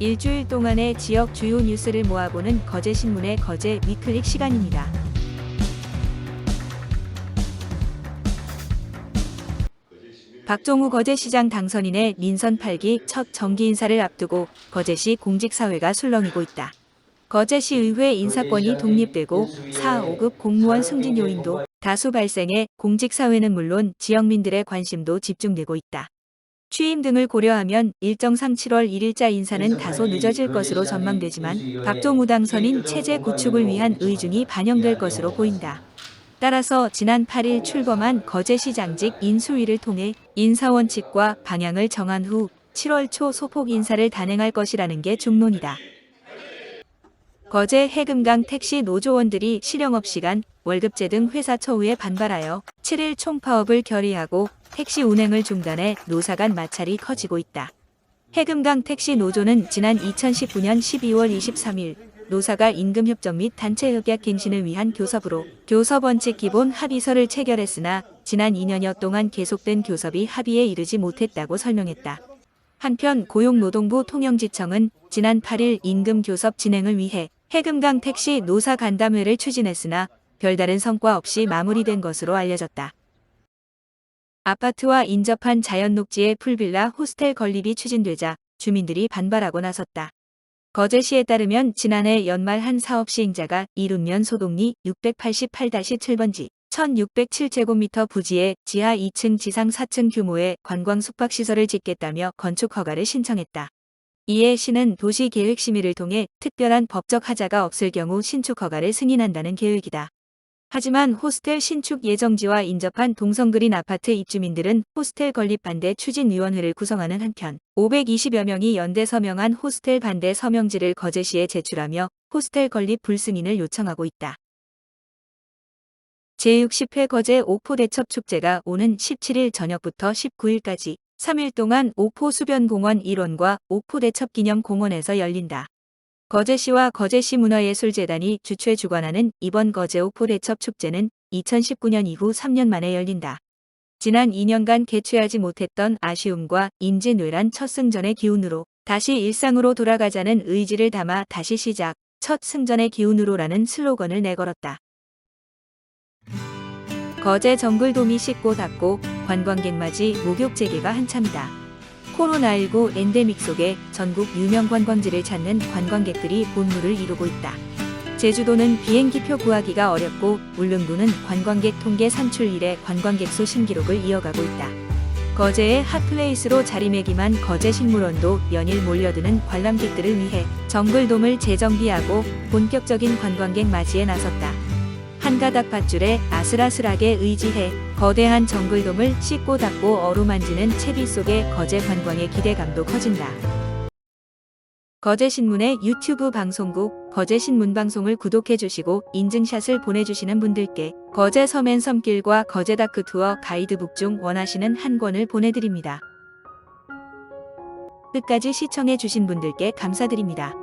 일주일 동안의 지역 주요 뉴스를 모아보는 거제 신문의 거제 위클릭 시간입니다. 박종우 거제시장 당선인의 민선 8기 첫 정기 인사를 앞두고 거제시 공직사회가 술렁이고 있다. 거제시 의회 인사권이 독립되고 4, 5급 공무원 승진 요인도 다수 발생해 공직사회는 물론 지역민들의 관심도 집중되고 있다. 취임 등을 고려하면 일정상 7월 1일자 인사는 다소 늦어질 것으로 전망되지만 박종우 당선인 체제 구축을 위한 의중이 반영될 것으로 보인다. 따라서 지난 8일 출범한 거제시장직 인수위를 통해 인사원칙과 방향을 정한 후 7월 초 소폭 인사를 단행할 것이라는 게 중론이다. 거제 해금강 택시 노조원들이 실영업 시간, 월급제 등 회사 처우에 반발하여 7일 총파업을 결의하고 택시 운행을 중단해 노사 간 마찰이 커지고 있다. 해금강 택시 노조는 지난 2019년 12월 23일 노사가 임금협정 및 단체협약 갱신을 위한 교섭으로 교섭 원칙 기본 합의서를 체결했으나 지난 2년여 동안 계속된 교섭이 합의에 이르지 못했다고 설명했다. 한편 고용노동부 통영지청은 지난 8일 임금 교섭 진행을 위해 해금강 택시 노사 간담회를 추진했으나 별다른 성과 없이 마무리된 것으로 알려졌다. 아파트와 인접한 자연 녹지의 풀빌라 호스텔 건립이 추진되자 주민들이 반발하고 나섰다. 거제시에 따르면 지난해 연말 한 사업 시행자가 이룸면 소동리 688-7번지 1607제곱미터 부지에 지하 2층 지상 4층 규모의 관광 숙박시설을 짓겠다며 건축 허가를 신청했다. 이에 시는 도시계획심의를 통해 특별한 법적 하자가 없을 경우 신축 허가를 승인한다는 계획이다. 하지만 호스텔 신축 예정지와 인접한 동성그린 아파트 입주민들은 호스텔 건립 반대 추진위원회를 구성하는 한편 520여 명이 연대 서명한 호스텔 반대 서명지를 거제시에 제출하며 호스텔 건립 불승인을 요청하고 있다. 제60회 거제 옥포대첩 축제가 오는 17일 저녁부터 19일까지 3일 동안 옥포수변공원 일원과 옥포대첩 기념 공원에서 열린다. 거제시와 거제시 문화예술재단이 주최 주관하는 이번 거제 옥포대첩 축제는 2019년 이후 3년 만에 열린다. 지난 2년간 개최하지 못했던 아쉬움과 임진왜란 첫 승전의 기운으로 다시 일상으로 돌아가자는 의지를 담아 다시 시작, 첫 승전의 기운으로라는 슬로건을 내걸었다. 거제 정글돔이 씻고 닫고 관광객 맞이 목욕 재개가 한참이다. 코로나19 엔데믹 속에 전국 유명 관광지를 찾는 관광객들이 본물을 이루고 있다. 제주도는 비행기표 구하기가 어렵고 울릉도는 관광객 통계 산출 이래 관광객 수 신기록을 이어가고 있다. 거제의 핫플레이스로 자리매김한 거제식물원도 연일 몰려드는 관람객들을 위해 정글돔을 재정비하고 본격적인 관광객 맞이에 나섰다. 한 가닥 밧줄에 아슬아슬하게 의지해 거대한 정글돔을 씻고 닦고 어루만지는 채비 속에 거제 관광의 기대감도 커진다. 거제신문의 유튜브 방송국 거제신문 방송을 구독해 주시고 인증샷을 보내주시는 분들께 거제 서맨 섬길과 거제 다크 투어 가이드북 중 원하시는 한 권을 보내드립니다. 끝까지 시청해 주신 분들께 감사드립니다.